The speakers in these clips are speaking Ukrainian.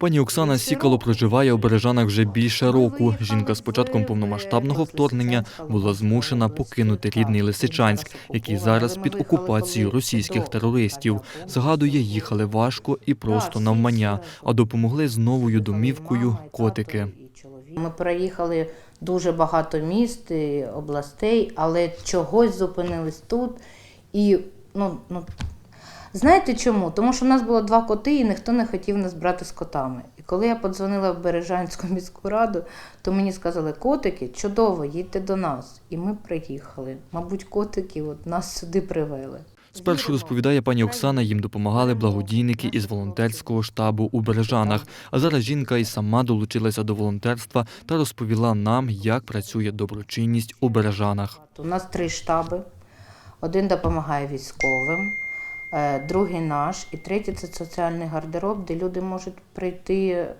Пані Оксана Сікало проживає у Бережанах вже більше року. Жінка з початком повномасштабного вторгнення була змушена покинути рідний Лисичанськ, який зараз під окупацією російських терористів. Згадує, їхали важко і просто навмання, а допомогли з новою домівкою котики. Ми переїхали дуже багато міст, і областей, але чогось зупинились тут. І ну, ну, знаєте чому? Тому що в нас було два коти, і ніхто не хотів нас брати з котами. І коли я подзвонила в Бережанську міську раду, то мені сказали, котики, чудово, їдьте до нас. І ми приїхали. Мабуть, котики от нас сюди привели. Спершу розповідає пані Оксана, їм допомагали благодійники із волонтерського штабу у Бережанах. А зараз жінка і сама долучилася до волонтерства та розповіла нам, як працює доброчинність у Бережанах. У нас три штаби. Один допомагає військовим, другий наш, і третій це соціальний гардероб, де люди можуть прийти е,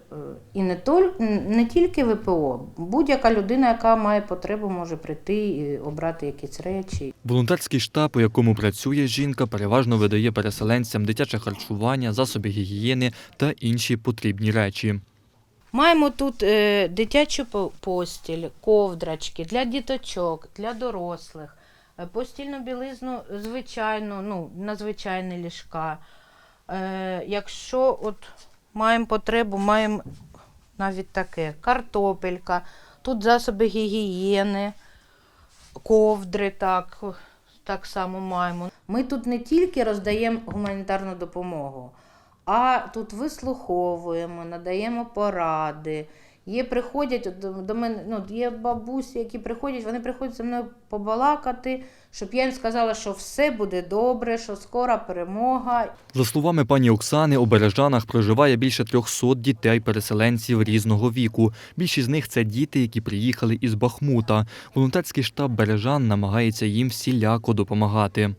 і не, толь, не тільки ВПО, будь-яка людина, яка має потребу, може прийти і обрати якісь речі. Волонтерський штаб, у якому працює жінка, переважно видає переселенцям дитяче харчування, засоби гігієни та інші потрібні речі. Маємо тут е, дитячу по- постіль, ковдрачки для діточок, для дорослих, е, постільну білизну звичайну, ну, на звичайні ліжка. Е, якщо от маємо потребу, маємо навіть таке картопелька, тут засоби гігієни, ковдри так, так само маємо. Ми тут не тільки роздаємо гуманітарну допомогу, а тут вислуховуємо, надаємо поради. Є приходять до, мене, ну, є бабусі, які приходять, вони приходять зі мною побалакати, щоб я їм сказала, що все буде добре, що скоро перемога. За словами пані Оксани, у Бережанах проживає більше 300 дітей-переселенців різного віку. Більшість з них це діти, які приїхали із Бахмута. Волонтерський штаб Бережан намагається їм всіляко допомагати.